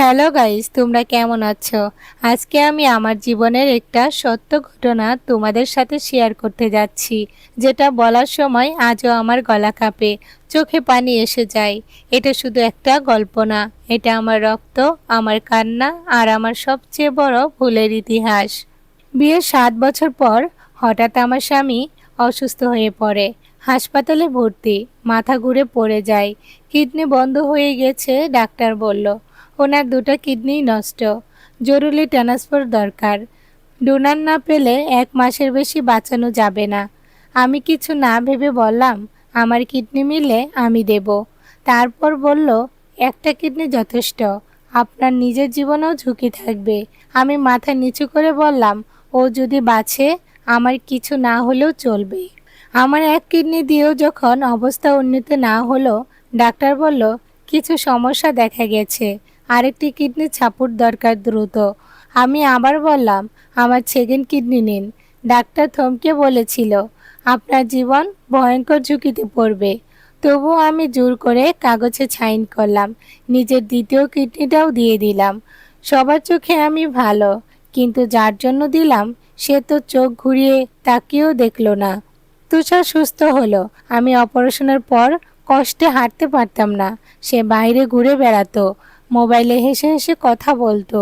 Hello guys, তোমরা কেমন আছো? আজকে আমি আমার জীবনের একটা সত্য ঘটনা তোমাদের সাথে শেয়ার করতে যাচ্ছি, যেটা বলার সময় আজও আমার গলা কাঁপে, চোখে পানি এসে যায়। এটা শুধু একটা গল্প না, এটা আমার রক্ত, আমার কান্না আর আমার সবচেয়ে বড় ভুলের ইতিহাস। বিয়ের সাত বছর পর হঠাৎ আমার স্বামী অসুস্থ হয়ে পড়ে, হাসপাতালে ভর্তি, মাথা ঘুরে পড়ে যায়, কিডনি বন্ধ হয়ে গেছে, ডাক্তার বলল। ওনার দুটো কিডনি নষ্ট। জরুরি ট্রান্সফার দরকার। ডোনার না পেলে এক মাসের বেশি বাঁচানো যাবে না। আমি কিছু না ভেবে বললাম, আমার কিডনি মিলে আমি দেব। তারপর বলল, একটা কিডনি যথেষ্ট। আপনার নিজের জীবনেও ঝুঁকি থাকবে। আমি মাথা নিচু করে বললাম, ও যদি বাঁচে, আমার কিছু না হলেও চলবে। আমার এক কিডনি দিয়েও যখন অবস্থা উন্নত না হলো, ডাক্তার বলল, কিছু সমস্যা দেখা গেছে। আরেকটি কিডনি ছাপুর দরকার দ্রুত। আমি আবার বললাম, আমার সেকেন্ড কিডনি নিন। ডাক্তার থমকে বলেছিল, আপনার জীবন ভয়ঙ্কর ঝুঁকিতে পড়বে। তবুও আমি জোর করে কাগজে সাইন করলাম, নিজের দ্বিতীয় কিডনিটাও দিয়ে দিলাম। সবার চোখে আমি ভালো, কিন্তু যার জন্য দিলাম, সে তো চোখ ঘুরিয়ে তাকিয়েও দেখল না। তুষার সুস্থ হলো। আমি অপারেশনের পর কষ্টে হাঁটতে পারতাম না। সে বাইরে ঘুরে বেড়াতো। মোবাইলে হেসে হেসে কথা বলতো।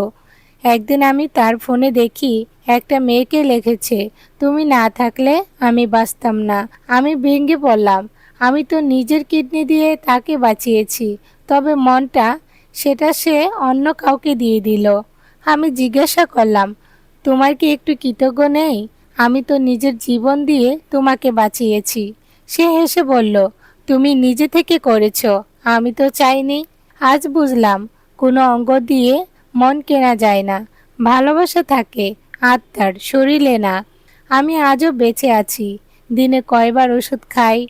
একদিন আমি তার ফোনে দেখি একটা মেয়েকে লিখেছে, তুমি না থাকলে আমি বাঁচতাম না। আমি ভেঙে পড়লাম। আমি তো নিজের কিডনি দিয়ে তাকে বাঁচিয়েছি। তবে মনটা সেটা সে অন্য কাউকে দিয়ে দিল। আমি জিজ্ঞাসা করলাম, তোমার কি একটু কৃতজ্ঞ নেই? আমি তো নিজের জীবন দিয়ে তোমাকে বাঁচিয়েছি। সে হেসে বলল, তুমি নিজে থেকে করেছ। আমি তো চাইনি। আজ বুঝলাম কোনো অঙ্গ দিয়ে মন কেনা যায় না। ভালোবাসা থাকে, আত্মার, শরীরে না। আমি আজও বেঁচে আছি। দিনে কয়বার ওষুধ খাই।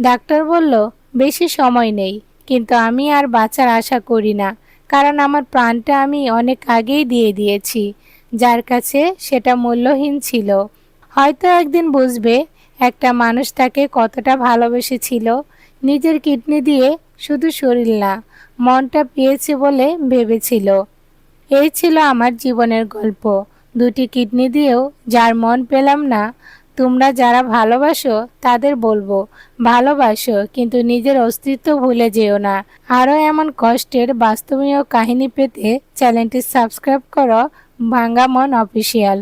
ডাক্তার বলল, বেশি সময় নেই। কিন্তু আমি আর বাঁচার আশা করি না। কারণ আমার প্রাণটা আমি অনেক আগেই দিয়ে দিয়েছি। যার কাছে সেটা মূল্যহীন ছিল। হয়তো একদিন বুঝবে, একটা মানুষ তাকে কতটা ভালোবেসেছিল। নিজের কিডনি দিয়ে শুধু শরীর না, মনটা পেয়েছে বলে ভেবেছিল। এই ছিল আমার জীবনের গল্প। দুটি কিডনি দিয়েও যার মন পেলাম না, তোমরা যারা ভালোবাসো তাদের বলব, ভালোবাসো কিন্তু নিজের অস্তিত্ব ভুলে যেও না। আরও এমন কষ্টের বাস্তবীয় কাহিনী পেতে চ্যানেলটি সাবস্ক্রাইব করো, ভাঙ্গা মন অফিসিয়াল।